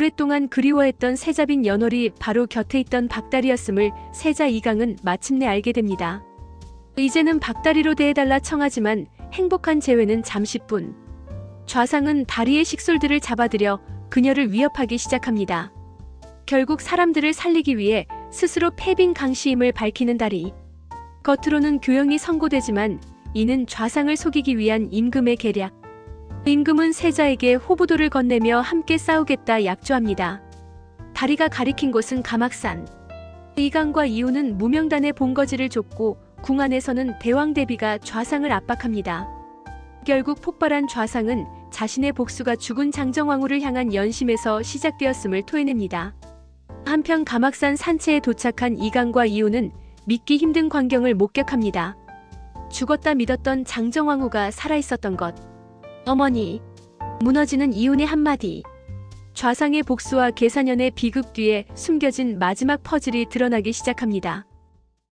오랫동안 그리워했던 세자빈 연월이 바로 곁에 있던 박다리였음을 세자 이강은 마침내 알게 됩니다. 이제는 박다리로 대해달라 청하지만 행복한 재회는 잠시뿐. 좌상은 다리의 식솔들을 잡아들여 그녀를 위협하기 시작합니다. 결국 사람들을 살리기 위해 스스로 패빈 강시임을 밝히는 다리. 겉으로는 교영이 선고되지만 이는 좌상을 속이기 위한 임금의 계략. 임금은 세자에게 호부도를 건네며 함께 싸우겠다 약조합니다. 다리가 가리킨 곳은 가막산. 이강과 이우는 무명단의 본거지를 줬고 궁 안에서는 대왕 대비가 좌상을 압박합니다. 결국 폭발한 좌상은 자신의 복수가 죽은 장정왕후를 향한 연심에서 시작되었음을 토해냅니다. 한편 가막산 산체에 도착한 이강과 이우는 믿기 힘든 광경을 목격합니다. 죽었다 믿었던 장정왕후가 살아있었던 것. 어머니. 무너지는 이윤의 한마디. 좌상의 복수와 계산연의 비극 뒤에 숨겨진 마지막 퍼즐이 드러나기 시작합니다.